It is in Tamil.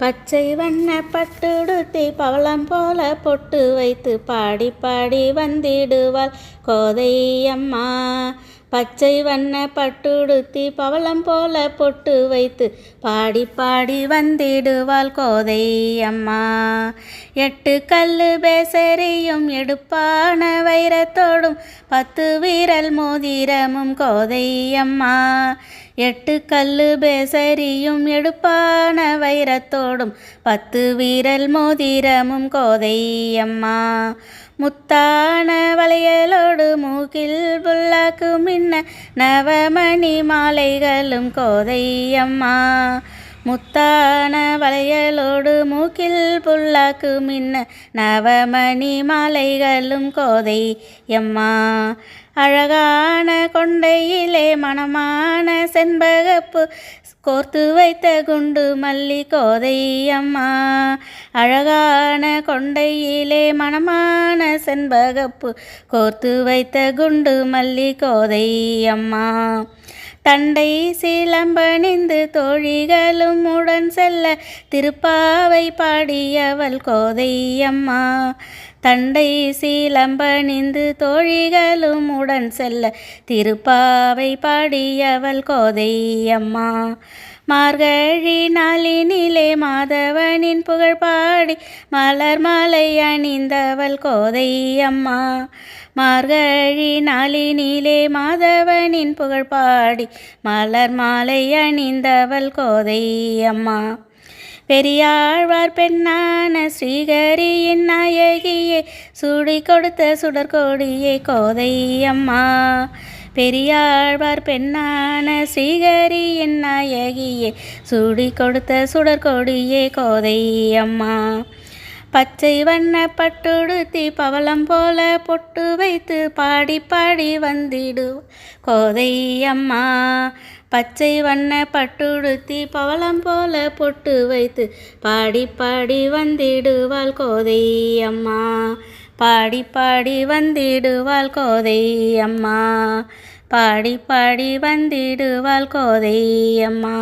பச்சை வண்ண பட்டுடுத்தி பவளம் போல பொட்டு வைத்து பாடி பாடி வந்திடுவாள். கோதை அம்மா பச்சை வண்ண பட்டுடுத்தி பவளம் போல பொட்டு வைத்து பாடி பாடி வந்திடுவாள் கோதை அம்மா. எட்டு கல்லு பேசரியும் எடுப்பான வைரத்தோடும் பத்து வீரல் மோதிரமும் கோதை அம்மா. எட்டு கல்லு பேசரியும் எடுப்பான வைரத்தோடும் பத்து வீரல் மோதிரமும் கோதை அம்மா. முத்தான வளையலோடு மூக்கில் புல்லாக்கு மின்ன நவமணி மாலைகளும் கோதையம்மா. முத்தான வளையலோடு மூக்கில் புல்லாக்கு மின்ன நவமணி மாலைகளும் கோதை எம்மா அழகான கொண்டையிலே மணமான செண்பகப்பு கோர்த்து வைத்த குண்டு மல்லி கோதையம்மா அழகான கொண்டையிலே மணமான செண்பகப்பு கோர்த்து வைத்த குண்டு மல்லி கோதையம்மா தண்டை சிலம்பணிந்து தோழிகளும் உடன் செல்ல திருப்பாவை பாடியவள் கோதையம்மா தண்டை சீலம்பணிந்து தோழிகளும் உடன் செல்ல திருப்பாவை பாடியவள் கோதையம்மா. மார்கழி நாளினிலே மாதவனின் புகழ் பாடி மலர் மாலை அணிந்தவள் கோதையம்மா. மார்கழி நாளினிலே மாதவனின் புகழ் பாடி மலர் மாலை அணிந்தவள் கோதையம்மா. பெரியாழ்வார் பெண்ணான ஸ்ரீகரியின் நாயகியே சுடி கொடுத்த சுடற்கோடியே கோதையம்மா பெரியாழ்வார் பெண்ணான ஸ்ரீகரியின் நாயகியே சுடி கொடுத்த சுடற்கொடியே கோதையம்மா பச்சை வண்ண பட்டுடுத்தி பவளம் போல பொட்டு வைத்து பாடி பாடி வந்திடு கோதையம்மா பச்சை வண்ண பட்டுடுத்தி பவளம் போல பொட்டு வைத்து பாடி பாடி வந்திடுவாள் கோதையம்மா பாடி பாடி வந்திடுவாள் கோதையம்மா பாடி பாடி வந்திடுவாள் கோதையம்மா